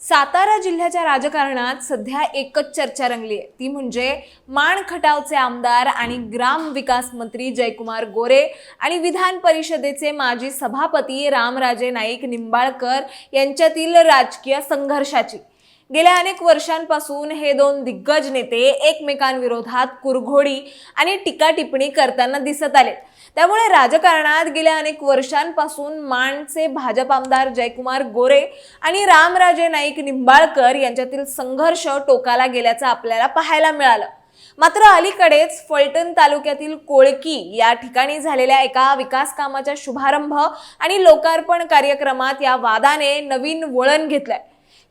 सातारा जिल्ह्याच्या राजकारणात सध्या एकच चर्चा रंगली आहे ती म्हणजे माण खटावचे आमदार आणि ग्राम विकास मंत्री जयकुमार गोरे आणि विधान परिषदेचे माजी सभापती रामराजे नाईक निंबाळकर यांच्यातील राजकीय संघर्षाची. गेल्या अनेक वर्षांपासून हे दोन दिग्गज नेते एकमेकांविरोधात कुरघोडी आणि टीका टिप्पणी करताना दिसत आले त्यामुळे राजकारणात गेल्या अनेक वर्षांपासून माणचे भाजप आमदार जयकुमार गोरे आणि रामराजे नाईक निंबाळकर यांच्यातील संघर्ष टोकाला गेल्याचं आपल्याला पाहायला मिळालं. मात्र अलीकडेच फलटण तालुक्यातील कोळकी या ठिकाणी झालेल्या एका विकास कामाच्या शुभारंभ आणि लोकार्पण कार्यक्रमात या वादाने नवीन वळण घेतलंय.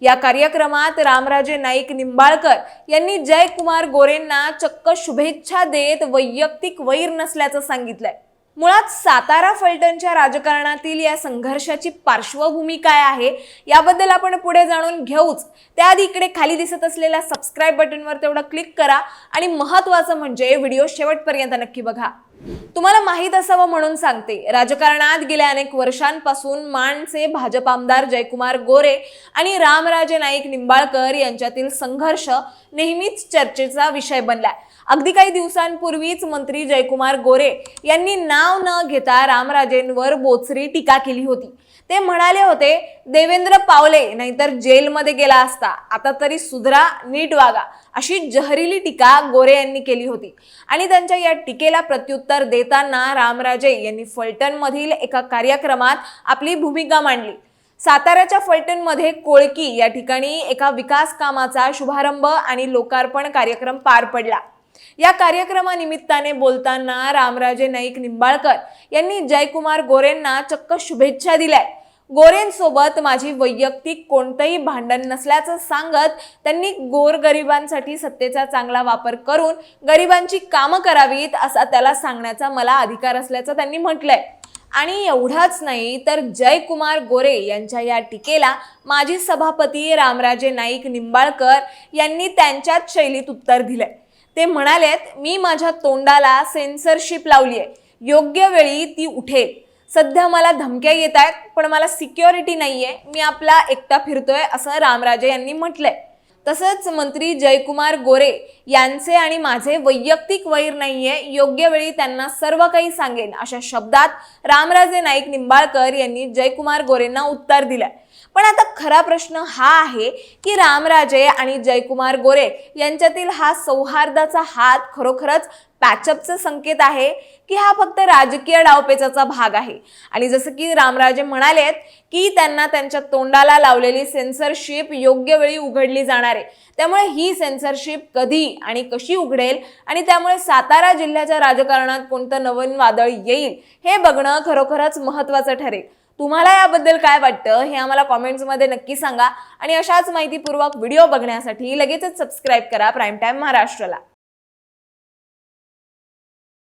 या कार्यक्रमात रामराजे नाईक निंबाळकर यांनी जयकुमार गोरेंना चक्क शुभेच्छा देत वैयक्तिक वैर नसल्याचं सांगितलंय. मुळात सातारा फलटणच्या राजकारणातील या संघर्षाची पार्श्वभूमी काय आहे याबद्दल आपण पुढे जाणून घेऊच. त्याआधी इकडे खाली दिसत असलेल्या सबस्क्राईब बटनवर तेवढं क्लिक करा आणि महत्त्वाचं म्हणजे व्हिडिओ शेवटपर्यंत नक्की बघा. तुम्हाला माहीत असावं म्हणून सांगते. राजकारणात गेल्या अनेक वर्षांपासून माणचे भाजप आमदार जयकुमार गोरे आणि रामराजे नाईक निंबाळकर यांच्यातील संघर्ष नेहमीच चर्चेचा विषय बनलाय. अगदी काही दिवसांपूर्वीच मंत्री जयकुमार गोरे यांनी नाव न घेता रामराजेंवर बोचरी टीका केली होती. ते म्हणाले होते देवेंद्र पावले नाहीतर जेलमध्ये गेला असता. आता तरी सुधरा नीट वागा. अशी जहरीली टीका गोरे यांनी केली होती. आणि त्यांच्या या टीकेला प्रत्युत्तर देताना रामराजे यांनी फलटणमधील एका कार्यक्रमात आपली भूमिका मांडली. साताऱ्याच्या फलटणमध्ये कोळकी या ठिकाणी एका विकास कामाचा शुभारंभ आणि लोकार्पण कार्यक्रम पार पडला. या कार्यक्रमानिमित्ताने बोलताना रामराजे नाईक निंबाळकर यांनी जयकुमार गोरेंना चक्क शुभेच्छा दिल्याय गोरेंसोबत माझी वैयक्तिक कोणतंही भांडण नसल्याचं सांगत त्यांनी गोरगरिबांसाठी सत्तेचा चांगला वापर करून गरिबांची कामं करावीत असा त्याला सांगण्याचा मला अधिकार असल्याचं त्यांनी म्हटलंय. आणि एवढाच नाही तर जयकुमार गोरे यांच्या या टीकेला माजी सभापती रामराजे नाईक निंबाळकर यांनी त्यांच्याच शैलीत उत्तर दिलंय. ते म्हणालेत मी माझ्या तोंडाला सेन्सरशिप लावली आहे योग्य वेळी ती उठेल. सध्या मला धमक्या येत आहेत पण मला सिक्युरिटी नाही आहे मी आपला एकटा फिरतोय असं रामराजे यांनी म्हटलंय. तसंच मंत्री जयकुमार गोरे यांचे आणि माझे वैयक्तिक वैर नाहीये योग्य वेळी त्यांना सर्व काही सांगेन अशा शब्दात रामराजे नाईक निंबाळकर यांनी जयकुमार गोरेंना उत्तर दिलंय. पण आता खरा प्रश्न हा आहे की रामराजे आणि जयकुमार गोरे यांच्यातील हा सौहार्दाचा हात खरोखरच पॅचअपचा संकेत आहे की हा फक्त राजकीय डावपेचाचा भाग आहे? आणि जसं की रामराजे म्हणालेत की त्यांना त्यांच्या तोंडाला लावलेली सेन्सरशिप योग्य वेळी उघडली जाणार आहे. त्यामुळे ही सेन्सरशिप कधी आणि कशी उघडेल? आणि त्यामुळे सातारा जिल्ह्याच्या राजकारणात कोणतं नवीन वादळ येईल? हे बघणं खरोखरच महत्त्वाचं ठरेल. तुम्हाला याबद्दल काय वाटतं हे आम्हाला कॉमेंट्समध्ये नक्की सांगा. आणि अशाच माहितीपूर्वक व्हिडिओ बघण्यासाठी लगेचच सबस्क्राईब करा प्राईम टाईम महाराष्ट्राला.